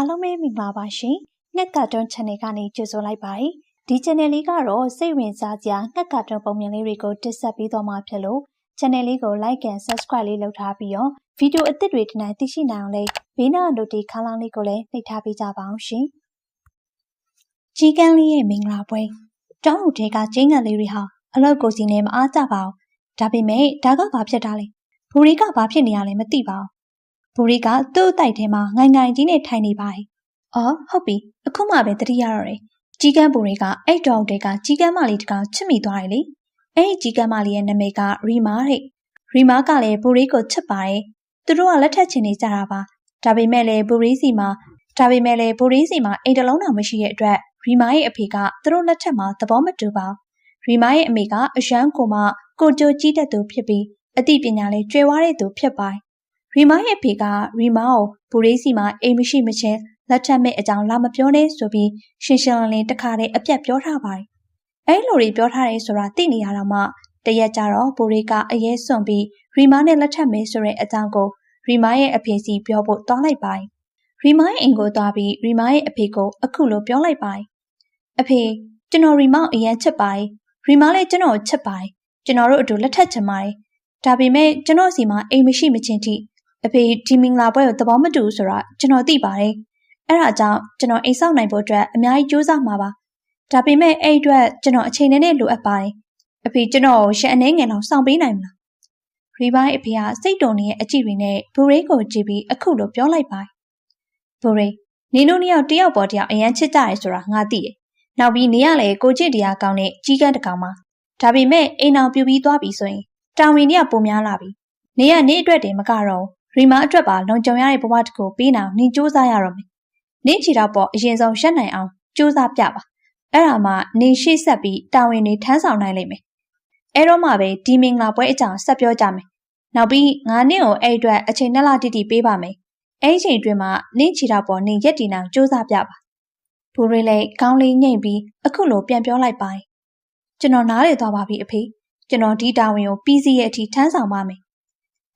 အားလုံးပဲမင်္ဂလာပါရှင်။ငှက်ကတွန်း channel ကနေကြိုဆိုလိုက်ပါတယ်။ဒီ channel လေးကတော့စိတ်ဝင်စားစရာငှက်ကတွန်းပုံမြင်လေးတွေကိုတင်ဆက်ပေးသွားမှာဖြစ်လို့ channel လေးကို like and subscribe လေးလုပ်ထားပြီးတော့ဗီဒီယိုအသစ်တွေဒီနေ့သိရှိနိုင်အောင်လေးဘေးနား notification ခန်းလေးကိုလည်းနှိပ်ထားပေးကြပါအောင်ရှင်။ကြီးကန်းလေးရဲ့မင်္ဂလာပွဲတောင်းဦးတဲကကျင်းငံလေးတွေဟာအလောက်ကိုစီနေမအားကြပါဘူး။ဒါပေမဲ့ဒါကဘာဖြစ်တာလဲ။ဘူရီကဘာဖြစ်နေရလဲမသိပါဘူး။ ဘူရီကသူ့အတိုက်ထဲမှာငိုင်ငိုင်ကြီးနဲ့ထိုင်နေပါတယ်။အော်ဟုတ်ပြီအခုမှပဲတတိရတော့တယ်။ကြီးကန်းဘူရီကအဲ့တောင်တဲကကြီးကန်းမလေးတကောင်ချစ်မိသွားတယ်လေ။အဲ့ဒီကြီးကန်းမလေးရဲ့နာမည်ကရီမာတဲ့။ရီမာကလည်းဘူရီကိုချစ်ပါတယ်။သူတို့ကလက်ထပ်ချင်နေကြတာပါ။ဒါပေမဲ့လည်းဘူရီစီမှာဒါပေမဲ့လည်းဘူရီစီမှာအိမ်တလုံးတောင်မရှိတဲ့အတွက်ရီမာရဲ့အဖေကသူတို့လက်ထက်မှာသဘောမတူပါဘူး။ရီမာရဲ့အမေကအရန်ကိုမှကိုကြိုကြီးတဲ့သူဖြစ်ပြီးအသိပညာလည်းကျွဲဝါတဲ့သူဖြစ်ပါတယ်။ ရီမာရဲ့အဖေကရီမာကိုဘူရီစီမှာအိမ်မရှိမချင်းလက်ထက်မဲ့အကြောင်းလာမပြောနဲ့ဆိုပြီးရှင်းရှင်းလင်းလင်းတခါတည်းအပြတ်ပြောထားပါတယ်။အဲလိုတွေပြောထားတယ်ဆိုတာသိနေရတော့မှတရက်ကြတော့ဘူရီကအရေးစွန့်ပြီးရီမာနဲ့လက်ထက်မဲ့ဆိုတဲ့အကြောင်းကိုရီမာရဲ့အဖေစီပြောဖို့တောင်းလိုက်ပါတယ်။ရီမာရဲ့အိမ်ကိုသွားပြီးရီမာရဲ့အဖေကိုအခုလိုပြောလိုက်ပါတယ်။အဖေကျွန်တော်ရီမာကိုအရင်ချစ်ပါတယ်။ရီမာလည်းကျွန်တော်ကိုချစ်ပါတယ်။ကျွန်တော်တို့အတူလက်ထပ်ချင်ပါတယ်။ဒါပေမဲ့ကျွန်တော်စီမှာအိမ်မရှိမချင်းထိ အဖေဒီမင်္ဂလာပွဲကိုသဘောမတူဆိုတာကျွန်တော်သိပါတယ်။အဲ့ဒါကြောင့်ကျွန်တော်အိမ်ဆောက်နိုင်ဖို့အတွက်အများကြီးကြိုးစားမှာပါ။ဒါပေမဲ့အဲ့အတွက်ကျွန်တော်အချိန်နဲ့လိုအပ်ပါတယ်။အဖေကျွန်တော်ကိုရှက်အနေငယ်လောက်စောင့်ပေးနိုင်မလား။ရီပိုင်းအဖေကစိတ်တုန်နေတဲ့အကြည့်တွေနဲ့ဘူရိကိုကြည့်ပြီးအခုလိုပြောလိုက်ပါတယ်။ဘူရိနေတို့နှစ်ယောက်တယောက်ပေါ်တယောက်အရန်ချစ်ကြရဲဆိုတာငါသိတယ်။နောက်ပြီးနေရလေကိုချစ်တရားကောင်းတဲ့ကြီးကန်းတကောင်မှာဒါပေမဲ့အိမ်အောင်ပြူပြီးသွားပြီဆိုရင်တာဝန်တွေကပုံများလာပြီ။နေရနေအတွက်တည်းမကတော့ ရီမာအတွက်ပါလုံခြုံရတဲ့ဘဝတစ်ခုပေးနိုင်နေစူးစမ်းရတော့မယ်။နင်းချီတော့ပေါ်အရင်ဆုံးရက်နိုင်အောင်စူးစမ်းပြပါ။အဲ့ဒါမှနေရှိဆက်ပြီးတာဝန်တွေထမ်းဆောင်နိုင်လိမ့်မယ်။အဲ့တော့မှပဲဒီမင်္ဂလာပွဲအကြောင်းဆက်ပြောကြမယ်။နောက်ပြီးငါနင့်ကိုအဲ့အတွက်အချိန်နှစ်လတိတိပေးပါမယ်။အဲ့ဒီချိန်အတွင်းမှာနင်းချီတော့ပေါ်နေရက်တည်နိုင်စူးစမ်းပြပါ။ဘူရီလေးကောင်းလေးညှိ့ပြီးအခုလိုပြန်ပြောလိုက်ပါကျွန်တော်နားလေသွားပါပြီအဖေကျွန်တော်ဒီတာဝန်ကိုပြီးစီးရဲ့အထိထမ်းဆောင်ပါမယ်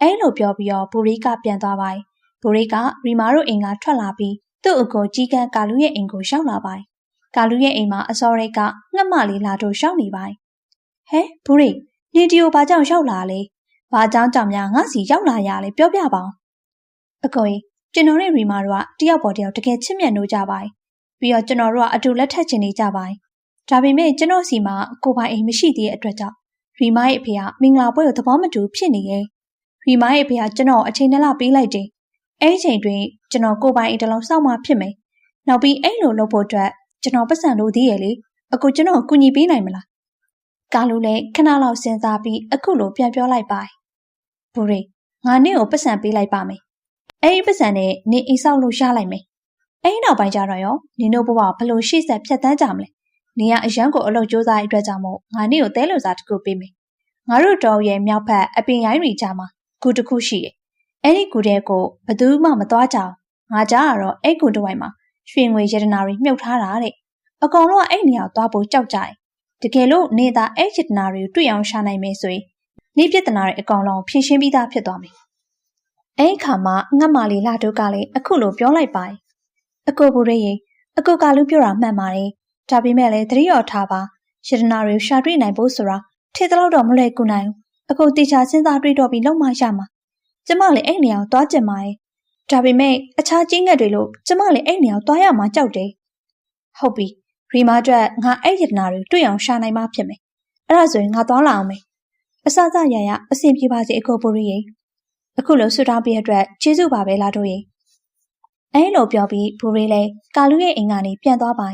အဲလိုပြောပြီးတော့ဘူရီကပြန်သွားပါတယ်ဘူရီကရီမာတို့အိမ်ကထွက်လာပြီးသူ့အကိုကြီးကန်းကာလူရဲ့အိမ်ကိုရောက်လာပါတယ်ကာလူရဲ့အိမ်မှာအစောရိတ်ကငှက်မလေးလာတို့ရောက်နေပါတယ်ဟဲဘူရီနေဒီယိုဘာကြောင့်ရောက်လာလဲဘာကြောင့်ကြောင့်များငါစီရောက်လာရလဲပြောပြပါအောင်အကိုကြီးကျွန်တော်နဲ့ရီမာတို့ကတယောက်ပေါ်တယောက်တကယ်ချစ်မြတ်လို့ကြပါတယ်ပြီးတော့ကျွန်တော်တို့ကအတူလက်ထပ်ချင်နေကြပါတယ်ဒါပေမဲ့ကျွန်တော်စီမှာကိုပိုင်အိမ်မရှိသေးတဲ့အတွက်ကြောင့်ရီမားရဲ့အဖေကမင်္ဂလာပွဲကိုသဘောမတူဖြစ်နေရဲ့ ရီမားရဲ့အဖေကကျွန်တော်အချိန်နဲ့လပေးလိုက်တယ်အဲ့ဒီချိန်တွင်ကျွန်တော်ကိုပိုင်အိမ်တစ်လုံးစောက်မှဖြစ်မယ်နောက်ပြီးအဲ့လိုလုပ်ဖို့အတွက်ကျွန်တော်ပတ်စံလို့သေးရဲ့လေအခုကျွန်တော်ကူညီပေးနိုင်မလားကာလူလည်းခဏလောက်စဉ်းစားပြီးအခုလိုပြန်ပြောလိုက်ပါဘူရီငါနင့်ကိုပတ်စံပေးလိုက်ပါမယ်အဲ့ဒီပတ်စံနဲ့နင်အိမ်ဆောက်လို့ရလိုက်မယ်အဲ့ဒီနောက်ပိုင်းကျတော့ရောနင်တို့ဘဝဘလို့ရှေ့ဆက်ဖြတ်တန်းကြမလဲနေရအရန်ကိုအလုပ်ကြိုးစားတဲ့အတွက်ကြောင့်မို့ငါနေ့ကိုတဲလို့စားတစ်ခုပေးမယ်ငါတို့တော်ရဲ့မြောက်ဖက်အပင်ရိုင်းတွေကြားမှာ ဂူတစ်ခုရှိတယ်အဲ့ဒီဂူတဲကိုဘယ်သူမှမသွားကြအောင်ငါကြားကတော့အဲ့ဂူတစ်ဝိုင်းမှာရွှေငွေရတနာတွေမြုပ်ထားတာတဲ့အကောင်လုံးကအဲ့နေရာကိုသွားဖို့ကြောက်ကြတယ်တကယ်လို့နေသားအဲ့ရတနာတွေကိုတွေ့အောင်ရှာနိုင်မယ်ဆိုရင်နေပြဿနာတွေအကောင်လုံးဖြေရှင်းပြီးသားဖြစ်သွားမယ်အဲ့ခါမှာငတ်မာလီလာတို့ကလည်းအခုလိုပြောလိုက်ပါတယ်အကိုဘူရေအကိုကလူပြောတာမှန်ပါတယ်ဒါပေမဲ့လည်းသတိရောထားပါယတနာတွေရှာတွေ့နိုင်ဖို့ဆိုတာထေတလောက်တော့မလွယ်ကူနိုင်ဘူး အခုတေချာစဉ်းစားတွေးတော့ပြီးလုံးမရမှာကျမလည်းအဲ့နေရာကိုသွားကြင်ပါရဲ့ဒါပေမဲ့အခြားချင်းငက်တွေလို့ကျမလည်းအဲ့နေရာကိုသွားရမှာကြောက်တယ်ဟုတ်ပြီရီမာအတွက်ငါအဲ့ယတနာတွေတွေ့အောင်ရှာနိုင်မှဖြစ်မယ်အဲ့ဒါဆိုရင်ငါသွားလာအောင်မယ်အစစရရအဆင်ပြေပါစေအကိုပိုရီရဲ့အခုလိုဆွတောင်းပြတဲ့အတွက်ကျေးဇူးပါပဲလားတို့ရဲ့အဲလိုပြောပြီးဘူရီလည်းကာလူရဲ့အိမ်ကနေပြန်သွားပါ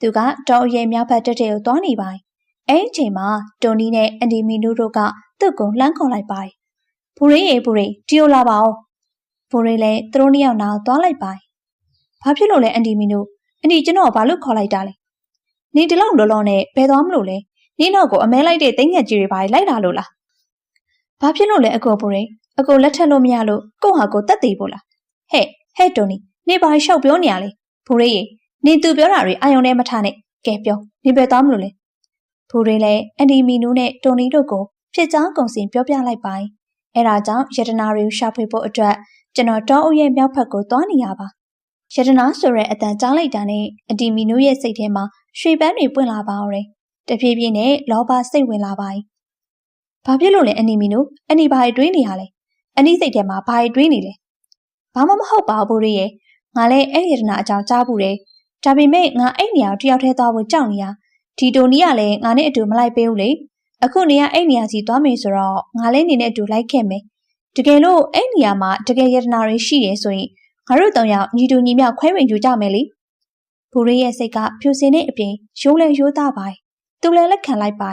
သူကတောင်အရဲ့မြောက်ဘက်တက်တဲ့ကိုသွားနေပါ။အဲဒီအချိန်မှာတိုနီနဲ့အန်ဒီမီနူတို့က သူ့ကိုလှမ်းခေါ်လိုက်ပါ။ဘူရီရေဘူရီဒီလိုလာပါဦး။ဘူရီလည်းသူတို့နှစ်ယောက်နာသွားလိုက်ပါ။ဘာဖြစ်လို့လဲအန်ဒီမီနူအန်ဒီကျွန်တော်ဘာလို့ခေါ်လိုက်တာလဲ။နေဒီလောက်လောလောနဲ့ဘယ်သွားမလို့လဲ။နေတော့ကိုအမဲလိုက်တဲ့တိမ်ငက်ကြီးတွေပါလိုက်လာလို့လား။ဘာဖြစ်လို့လဲအကိုဘူရီအကိုလက်ထက်လို့မရလို့ကိုဟာကိုတက်သေးပို့လား။ဟဲ့ဟဲ့တိုနီနေပါရှောက်ပြောနေရလေ။ဘူရီရေနင်သူပြောတာတွေအာယုံထဲမထားနဲ့ကဲပြောနင်ပဲသွားမလို့လဲဖိုးရင်းလည်းအန်ဒီမီနူးနဲ့တိုနီတို့ကို ဖြစ်ချောင်းကုံစင်ပြောပြလိုက်ပိုင်းအဲဒါကြောင့်ယတနာတွေကိုရှာဖွေဖို့အတွက်ကျွန်တော်တောအုပ်ရဲ့မြောက်ဖက်ကိုသွားနေရပါယတနာဆိုတဲ့အတန်ကြားလိုက်တာနဲ့အတီမီနိုရဲ့စိတ်ထဲမှာရွှေပန်းတွေပွင့်လာပါအောင်တယ်။တဖြည်းဖြည်းနဲ့လောဘစိတ်ဝင်လာပါ යි ။ဘာဖြစ်လို့လဲအနီမီနိုအနီဘာတွေးနေရလဲ။အနီစိတ်ထဲမှာဘာတွေးနေလဲ။ဘာမှမဟုတ်ပါဘူးရဲ့။ငါလည်းအဲ့ဒီယတနာအကြောင်းကြားဘူးတယ်။ဒါပေမဲ့ငါအဲ့နေရာတယောက်တည်းသွားဖို့ကြောက်နေရ။ဒီတိုနီကလည်းငါနဲ့အတူမလိုက်ပေးဘူးလေ။ အခုနေရအဲ့နေရာစီသွားမယ်ဆိုတော့ငါလည်းနေနဲ့အတူလိုက်ခဲ့မယ်။တကယ်လို့အဲ့နေရာမှာတကယ်ယတနာတွေရှိတယ်ဆိုရင်ငါတို့တောင်ရောက်ညီတူညီမျှခွဲဝင်ယူကြမယ်လေဘူရီရဲ့စိတ်ကဖြူစင်တဲ့အပြင်ရိုးလဲရိုးသားပါသူလည်းလက်ခံလိုက်ပါ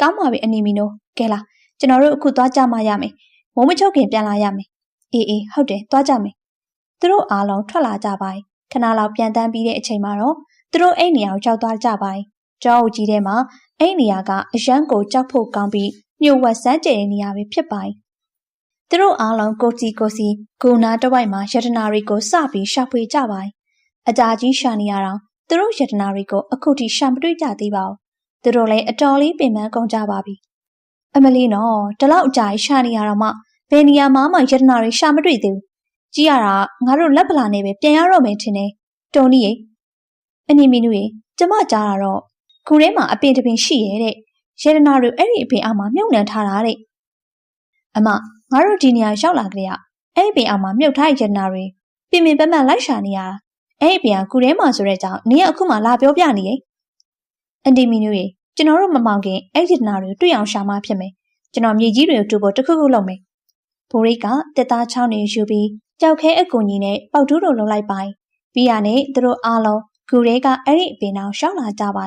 ကောင်းပါပြီအနီမီနိုကဲလားကျွန်တော်တို့အခုသွားကြမှရမယ်မိုးမချုပ်ခင်ပြန်လာရမယ်အေးအေးဟုတ်တယ်သွားကြမယ်သူတို့အားလုံးထွက်လာကြပါခဏလောက်ပြန်တန်းပြီးတဲ့အချိန်မှာတော့သူတို့အိမ်နေရာကိုရောက်သွားကြပါကျောင်းအုပ်ကြီးထဲမှာ အိမ်နေရာကအရန်ကိုကြောက်ဖို့ကောင်းပြီးညှို့ဝက်စမ်းကျဲတဲ့နေရာပဲဖြစ်ပါသူတို့အားလုံးကိုစီကိုစီဂုနာတဝိုက်မှာယတနာတွေကိုစပြီးရှာဖွေကြပါအကြာကြီးရှာနေရတော့သူတို့ယတနာတွေကိုအခုထိရှာမတွေ့ကြသေးပါဘူးသူတို့လည်းအတော်လေးပင်ပန်းကုန်ကြပါပြီအမလီနော်ဒီလောက်အကြာကြီးရှာနေရတော့မှဘယ်နေရာမှမှယတနာတွေရှာမတွေ့သေးဘူးကြည့်ရတာငါတို့လက်ပလာနဲ့ပဲပြန်ရတော့မယ်ထင်တယ်တုံနီရေအနီမီနူရေကျမကြားတာတော့ ခုထဲမှာအပင်တပင်ရှိရဲ့တဲ့ယတနာတွေအဲ့ဒီအပင်အောက်မှာမြုပ်နှံထားတာတဲ့အမငါတို့ဒီနေရာရောက်လာကြရအဲ့ဒီပင်အောင်မှာမြုပ်ထားတဲ့ရတနာတွေပြင်ပင်ပန်းပန်းလိုက်ရှာနေရတာအဲ့ဒီပင်ကကုထဲမှာဆိုတဲ့ကြောင့်နင်းကအခုမှလာပြောပြနေရဲ့အန်တီမီနူရေကျွန်တော်တို့မမောင်ခင်အဲ့ဒီရတနာတွေတွေ့အောင်ရှာမှဖြစ်မယ်ကျွန်တော်မြေကြီးတွေကိုတူဖို့တခုခုလုပ်မယ်ဘိုးရိတ်ကတက်သားချောင်းနေယူပြီးကြောက်ခဲအကူကြီးနဲ့ပေါက်တူးတို့လုံလိုက်ပိုင်ပြီးရနဲ့သူတို့အားလုံးဂူရဲကအဲ့ဒီအပင်အောင်ရှောင်းလာကြပါ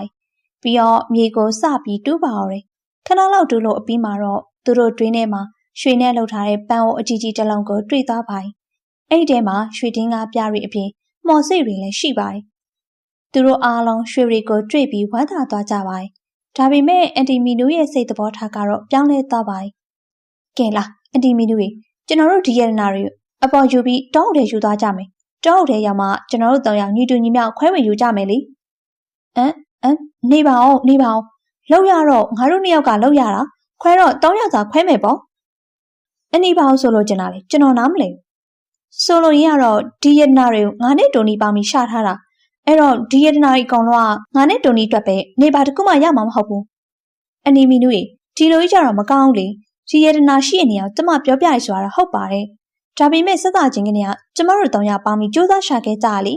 ပြီးတော့မြေကိုစပြီးတူးပါတော့တယ်ခဏလောက်တူးလို့အပြီးမှာတော့သူတို့တွင်းထဲမှာရွှေနဲ့လှုပ်ထားတဲ့ပန်းအိုအကြီးကြီးတစ်လုံးကိုတွေ့သွားပါ။အဲ့ဒီထဲမှာရွှေတင်းကားပြားတွေအပြင်မော်စိတ်တွေလည်းရှိပါတယ်။သူတို့အားလုံးရွှေတွေကိုတွေ့ပြီးဝမ်းသာသွားကြပါတယ်။ဒါပေမဲ့အန်တီမီနူရဲ့စိတ်သဘောထားကတော့ပြောင်းလဲသွားပါတယ်။ကဲလားအန်တီမီနူရေကျွန်တော်တို့ဒီရတနာတွေအပေါ်ယူပြီးတောအုပ်ထဲယူသွားကြမယ်။တောအုပ်ထဲရောက်မှကျွန်တော်တို့တောင်ရောက်ညီတူညီမျှခွဲဝေယူကြမယ်လေ။အမ် အမ်နေပါအောင်နေပါအောင်လောက်ရတော့ငါတို့နှစ်ယောက်ကလောက်ရတာခွဲတော့တောင်းရစာခွဲမယ်ပေါ့။အနီပါအောင်ဆိုလို့ကျင်တာလေကျွန်တော်နားမလဲဆိုလိုရင်ကတော့ဒီယတနာတွေကိုငါနဲ့တိုနီပါမီရှာထားတာအဲ့တော့ဒီယတနာတွေအကောင်လုံးကငါနဲ့တိုနီအတွက်ပဲနေပါတခုမှရမှာမဟုတ်ဘူးအနီမီနူရေဒီလိုကြီးကြတော့မကောင်းဘူးလေဒီယတနာရှိတဲ့နေရာကျမပြောပြရဆိုတာဟုတ်ပါတယ်ဒါပေမဲ့ဆက်သာချင်းကနေကကျမတို့တောင်ရပေါင်းပြီးစူးစမ်းရှာခဲ့ကြရလေ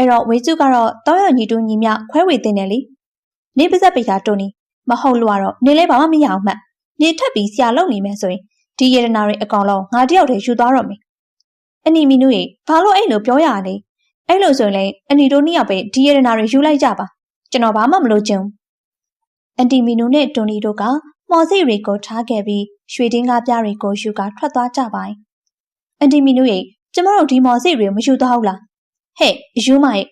အဲ့တော့ဝေစုကတော့တောင်းရညီတူညီမျှခွဲဝေတင်တယ်လေနေပါဇက်ပိတာတိုနီမဟုတ်လို့ကတော့နေလဲဘာမှမရအောင်မှတ်နေထပ်ပြီးဆရာလုံနေမယ်ဆိုရင်ဒီရတနာတွေအကောင်လုံးငါတယောက်တည်းယူသွားတော့မယ်အနီမီနူရေဘာလို့အဲ့လိုပြောရလဲအဲ့လိုဆိုရင်လည်းအနီတို့နှစ်ယောက်ပဲဒီရတနာတွေယူလိုက်ကြပါကျွန်တော်ဘာမှမလုပ်ချင်ဘူးအန်တီမီနူနဲ့တိုနီတို့ကမော်စိတ်တွေကိုထားခဲ့ပြီးရွှေတင်းကားပြားတွေကိုယူကာထွက်သွားကြပါအန်တီမီနူရေကျမတို့ဒီမော်စိတ်တွေမယူသွားဘူးလား ဟဲ့ယူမရဲ့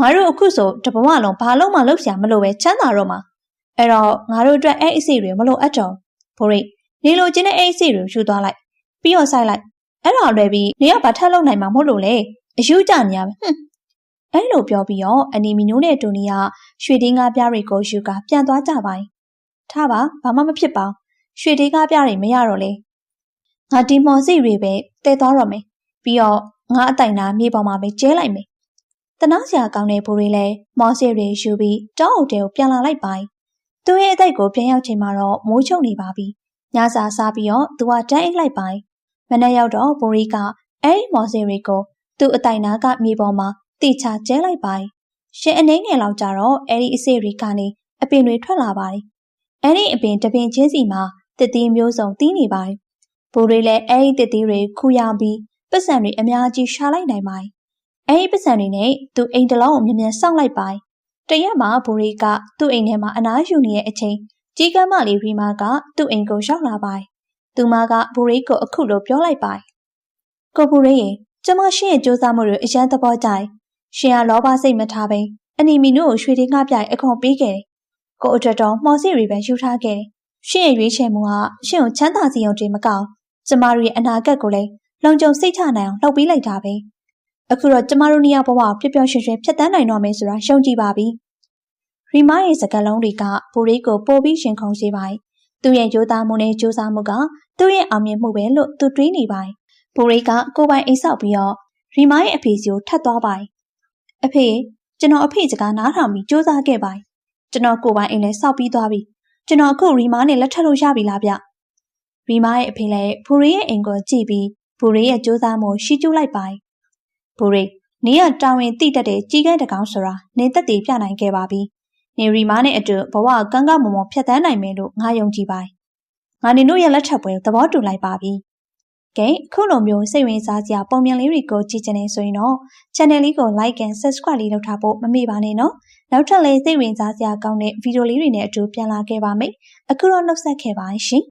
ငါတို့အခုဆိုတဘဝလုံးဘာလို့မှလုပ်စရာမလိုပဲချမ်းသာတော့မှာအဲ့တော့ငါတို့အတွက်အဲ့အစ်စိတွေမလိုအပ်တော့ဘိုးရိတ်နေလိုချင်းတဲ့အိတ်စီတွေယူသွားလိုက်ပြီးတော့ဆိုင်လိုက်အဲ့တော့လွယ်ပြီးနေရဘာထပ်လုပ်နိုင်မှာမဟုတ်လို့လေအယူကြနေရပဲဟွန်းအဲ့လိုပြောပြီးတော့အနီမီနိုးနဲ့တူနီကရွှေတင်းကားပြားတွေကိုယူကာပြန်သွားကြပါ යි ထားပါဘာမှမဖြစ်ပါရွှေတင်းကားပြားတွေမရတော့လေငါဒီမော်စီတွေပဲတဲသွားတော့မယ်ပြီးတော့ငါအတိုင်နာမြေပေါ်မှာပဲကျဲလိုက်မယ် တနာစရာကောင်းတဲ့ဘူတွေလည်းမော်စီတွေယူပြီးတောင်းအုပ်တဲကိုပြန်လာလိုက်ပါသူ့ရဲ့အတိုက်ကိုပြန်ရောက်ချိန်မှာတော့မိုးချုပ်နေပါပြီညစာစားပြီးတော့သူကတန်းအိတ်လိုက်ပိုင်မနေ့ရောက်တော့ဘိုရီကအဲ့ဒီမော်စီရီကိုသူ့အတိုင်နာကမြေပေါ်မှာတိချကျဲလိုက်ပိုင်ရှင်အနေငယ်လောက်ကြတော့အဲ့ဒီအစီရီကနေအပင်တွေထွက်လာပါတယ်အဲ့ဒီအပင်တပင်ချင်းစီမှာတစ်သီးမျိုးစုံတီးနေပါတယ်ဘိုရီလည်းအဲ့ဒီတစ်သီးတွေခူရပြီးပတ်စံတွေအများကြီးရှာလိုက်နိုင်ပါတယ် အဲ့ဒီပတ်စံတွေနဲ့သူအိမ်တလုံးကိုမြ мян စောင့်လိုက်ပါတယ်တရက်မှာဘိုရီကသူ့အိမ်ထဲမှာအနားယူနေတဲ့အချိန်ကြီးကမ်းမလေးရီမာကသူ့အိမ်ကိုရောက်လာပါ။သူမကဘူရိကိုအခုလိုပြောလိုက်ပါ။ကိုဘူရိရေကျမရှင့်ရဲ့စူးစမ်းမှုတွေအရန်သဘောကျတယ်။ရှင်ကလောဘစိတ်မထားဘဲအနီမီနုကိုရွှေတင်းကားပြိုင်အခွန်ပေးခဲ့တယ်။ကိုအတွက်တော့မော်စီရီပဲယူထားခဲ့တယ်။ရှင့်ရဲ့ရွေးချယ်မှုဟာရှင့်ကိုချမ်းသာစီအောင်တည်းမကောင်းကျမတို့ရဲ့အနာဂတ်ကိုလည်းလုံခြုံစိတ်ချနိုင်အောင်လှုပ်ပေးလိုက်တာပဲ။ အခုတော့ကျမတို့နှစ်ယောက်ဘဝပျော်ပျော်ရွှင်ရွှင်ဖြတ်တန်းနိုင်တော့မယ်ဆိုတာရှုံကြည်ပါပြီ။ရီမားရဲ့စကားလုံးတွေကဘူရီကိုပိုပြီးရှင်ခုန်စေပါတယ်။သူ့ရဲ့ကြိုးစားမှုနဲ့ကြိုးစားမှုကသူ့ရဲ့အောင်မြင်မှုပဲလို့သူတွေးနေပါတယ်။ဘူရီကကိုပိုင်အိတ်ဆောက်ပြီးတော့ရီမားရဲ့အဖေစီကိုထပ်သွားပါတယ်အဖေကျွန်တော်အဖေစကားနားထောင်ပြီးစူးစမ်းခဲ့ပါတယ်ကျွန်တော်ကိုယ်ပိုင်အိမ်လဲစောက်ပြီးသွားပြီကျွန်တော်အခုရီမာနဲ့လက်ထပ်လို့ရပြီလားဗျရီမာရဲ့အဖေလည်းဘူရီရဲ့အိမ်ကိုကြည့်ပြီးဘူရီရဲ့စူးစမ်းမှုရှိကျူးလိုက်ပါတယ် ဘူရီနေရတာဝန်တိတက်တဲ့ကြီးကဲတကောင်ဆိုတာနေသက်တည်ပြနိုင်ခဲ့ပါပြီနေရီမာနဲ့အတူဘဝကန်းကမွန်မွန်ဖြတ်သန်းနိုင်မယ်လို့ငါယုံကြည်ပါတယ်ငါနေတို့ရဲ့လက်ထပ်ပွဲသဘောတူလိုက်ပါပြီကဲအခုလိုမျိုးစိတ်ဝင်စားစရာပုံမြန်လေးတွေကိုကြည့်ချင်နေဆိုရင်တော့ channel လေးကို like and subscribe လေးလုပ်ထားဖို့မမေ့ပါနဲ့နော်နောက်ထပ်လည်းစိတ်ဝင်စားစရာကောင်းတဲ့ဗီဒီယိုလေးတွေနဲ့အတူပြန်လာခဲ့ပါမယ်အခုတော့နှုတ်ဆက်ခဲ့ပါရှင်